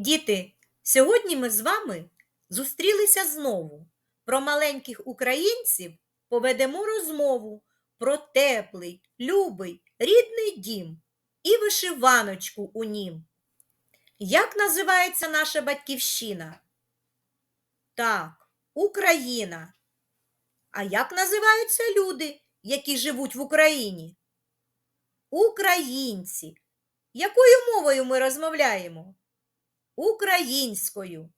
Діти, сьогодні ми з вами зустрілися знову. Про маленьких українців поведемо розмову про теплий, любий, рідний дім і вишиваночку у нім. Як називається наша батьківщина? Так, Україна. А як називаються люди, які живуть в Україні? Українці. Якою мовою ми розмовляємо? Українською.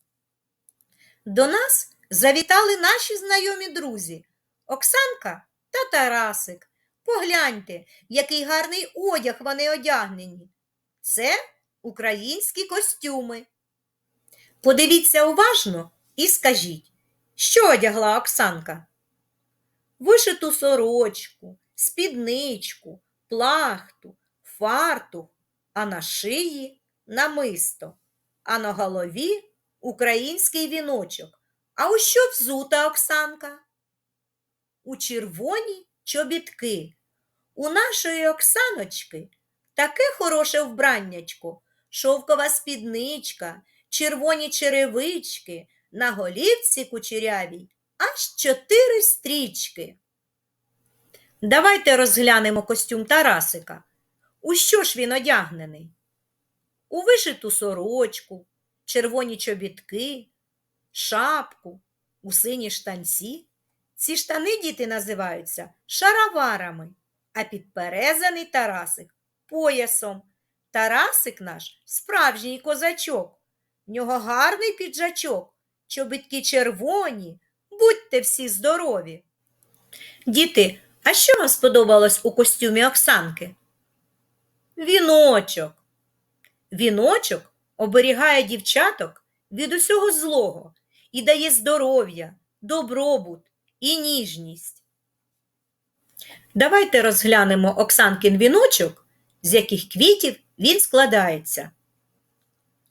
До нас завітали наші знайомі друзі Оксанка та Тарасик. Погляньте, який гарний одяг вони одягнені. Це українські костюми. Подивіться уважно і скажіть, що одягла Оксанка? Вишиту сорочку, спідничку, плахту, фартух, а на шиї намисто, а на голові український віночок. А у що взута Оксанка? У червоні чобітки. У нашої Оксаночки таке хороше вбраннячко, шовкова спідничка, червоні черевички, на голівці кучерявій аж чотири стрічки. Давайте розглянемо костюм Тарасика. У що ж він одягнений? У вишиту сорочку, червоні чобітки, шапку, у сині штанці. Ці штани діти називаються шароварами, а підперезаний Тарасик поясом. Тарасик наш справжній козачок. В нього гарний піджачок, чобітки червоні, будьте всі здорові. Діти, а що вам сподобалось у костюмі Оксанки? Віночок. Віночок оберігає дівчаток від усього злого і дає здоров'я, добробут і ніжність. Давайте розглянемо Оксанкин віночок, з яких квітів він складається.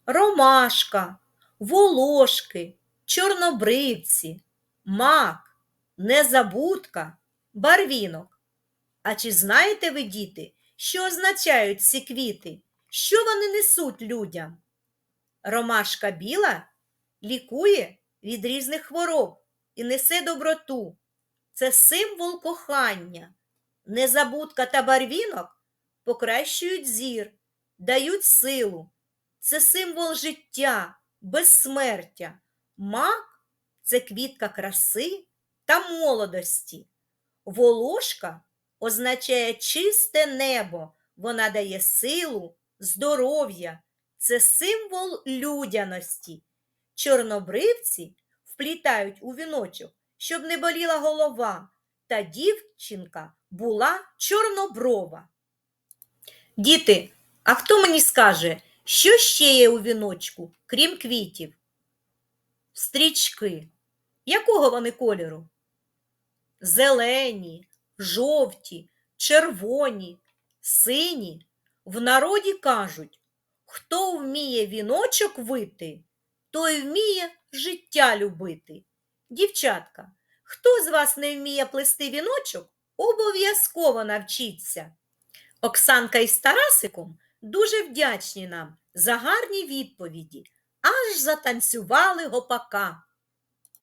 Ромашка, волошки, чорнобривці, мак, незабудка, барвінок. А чи знаєте ви, діти, що означають ці квіти? Що вони несуть людям? Ромашка біла лікує від різних хвороб і несе доброту. Це символ кохання. Незабудка та барвінок покращують зір, дають силу. Це символ життя, безсмертя. Мак це квітка краси та молодості. Волошка означає чисте небо, вона дає силу, здоров'я, це символ людяності. Чорнобривці вплітають у віночок, щоб не боліла голова, та дівчинка була чорноброва. Діти, а хто мені скаже, що ще є у віночку, крім квітів? Стрічки. Якого вони кольору? Зелені, жовті, червоні, сині. В народі кажуть, хто вміє віночок вити, той вміє життя любити. Дівчатка, хто з вас не вміє плести віночок, обов'язково навчіться. Оксанка із Тарасиком дуже вдячні нам за гарні відповіді, аж затанцювали гопака.